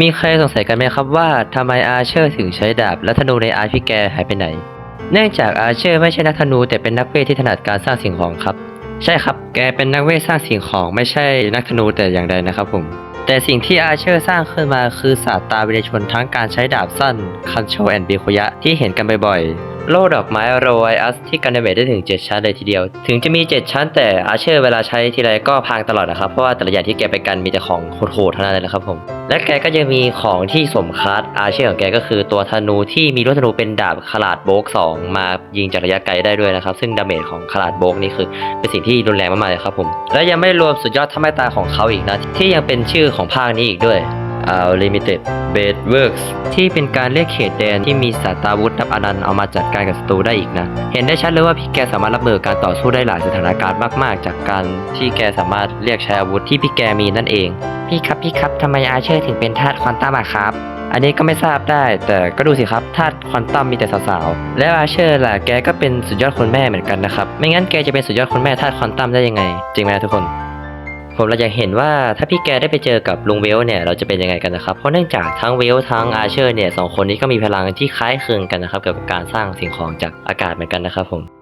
มีใครสงสัยกันไหมครับว่าทำไมอาเชอร์ถึงใช้ดาบและธนูในอาร์พี่แกหายไปไหน เนื่องจากอาเชอร์ไม่ใช่นักธนูแต่เป็นนักเวทที่ถนัดการสร้างสิ่งของครับ ใช่ครับ แกเป็นนักเวทสร้างสิ่งของไม่ใช่นักธนูแต่อย่างใดนะครับผม แต่สิ่งที่อาเชอร์สร้างขึ้นมาคือศาสตร์ตาวิญญาชนทั้งการใช้ดาบสั้นคันโชแอนบีโคยะที่เห็นกันบ่อยๆ โล่ดอกไม้โรไวอัสที่กันดาเมจได้ถึง 7 ชั้นเลยทีเดียว ถึงจะมี 7 ชั้นแต่อาเชอร์เวลาใช้ทีไรก็พังตลอดนะครับ เพราะว่าแต่ละอย่างที่แกไปกันมีแต่ของโหดๆเท่านั้นเลยนะครับผม และแกก็ยังมีของที่สมคาสอาเชอร์ของแกก็คือตัวธนูที่มีลูกธนูเป็นดาบขนาดโบกสองมายิงจากระยะไกลได้ด้วยนะครับ ซึ่งดาเมจของขนาดโบกนี่คือ เป็นสิ่งที่รุนแรงมากๆเลยครับผม และยังไม่รวมสุดยอดท่าไม้ตายของเขาอีกนะที่ยังเป็นชื่อของภาคนี้อีกด้วย เอ่า Limited Bed Works ที่เป็นการเรียกเขตแดนที่มีสาตราวุธนับอนันต์เอามาจัดการกับศัตรูได้อีกนะ เห็นได้ชัดเลยว่าพี่แกสามารถรับมือการต่อสู้ได้หลายสถานการณ์มากๆ จากการที่แกสามารถเรียกใช้อาวุธที่พี่แกมีนั่นเอง พี่ครับพี่ครับทำไมอาเชอร์ถึงเป็นธาตุควอนตัมอะครับอันนี้ก็ไม่ทราบได้ แต่ก็ดูสิครับธาตุควอนตัมมีแต่สาวๆ แล้วอาเชอร์ล่ะแกก็เป็นสุดยอดคนแม่เหมือนกันนะครับ ไม่งั้นแกจะเป็นสุดยอดคนแม่ธาตุควอนตัมได้ยังไง จริงไหมทุกคน ผมเราอยากเห็นว่าถ้าพี่แกได้ไปเจอกับลุงเวลเนี่ยเราจะเป็นยังไงกันนะครับเพราะเนื่องจากทั้งเวลทั้งอาเชอร์เนี่ยสองคนนี้ก็มีพลังที่คล้ายคลึงกันนะครับเกี่ยวกับการสร้างสิ่งของจากอากาศเหมือนกันนะครับผม